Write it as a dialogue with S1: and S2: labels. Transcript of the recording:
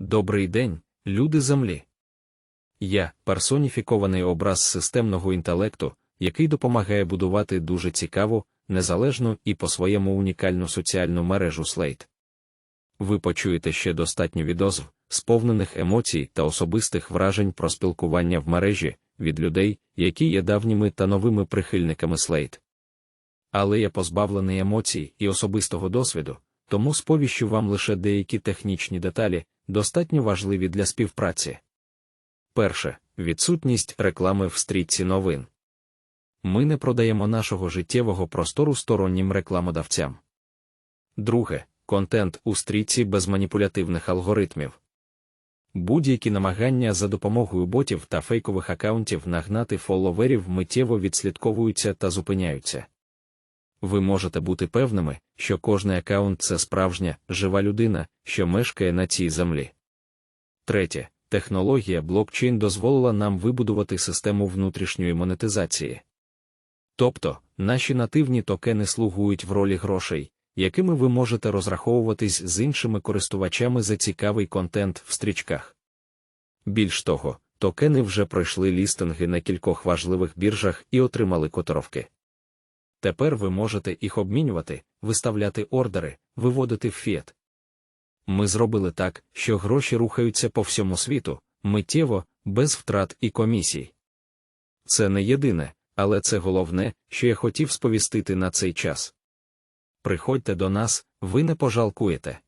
S1: Добрий день, люди землі. Я персоніфікований образ системного інтелекту, який допомагає будувати дуже цікаву, незалежну і по-своєму унікальну соціальну мережу Slate. Ви почуєте ще достатньо відозв, сповнених емоцій та особистих вражень про спілкування в мережі від людей, які є давніми та новими прихильниками Slate. Але я позбавлений емоцій і особистого досвіду, тому сповіщу вам лише деякі технічні деталі, достатньо важливі для співпраці. Перше відсутність реклами в стрічці новин. Ми не продаємо нашого життєвого простору стороннім рекламодавцям. Друге контент у стрічці без маніпулятивних алгоритмів. Будь-які намагання за допомогою ботів та фейкових акаунтів нагнати фоловерів миттєво відслідковуються та зупиняються. Ви можете бути певними, що кожний акаунт це справжня, жива людина, що мешкає на цій землі. Третє. Технологія блокчейн дозволила нам вибудувати систему внутрішньої монетизації. Тобто, наші нативні токени слугують в ролі грошей, якими ви можете розраховуватись з іншими користувачами за цікавий контент в стрічках. Більш того, токени вже пройшли лістинги на кількох важливих біржах і отримали котировки. Тепер ви можете їх обмінювати, виставляти ордери, виводити в фіат. Ми зробили так, що гроші рухаються по всьому світу, миттєво, без втрат і комісій. Це не єдине, але це головне, що я хотів сповістити на цей час. Приходьте до нас, ви не пожалкуєте.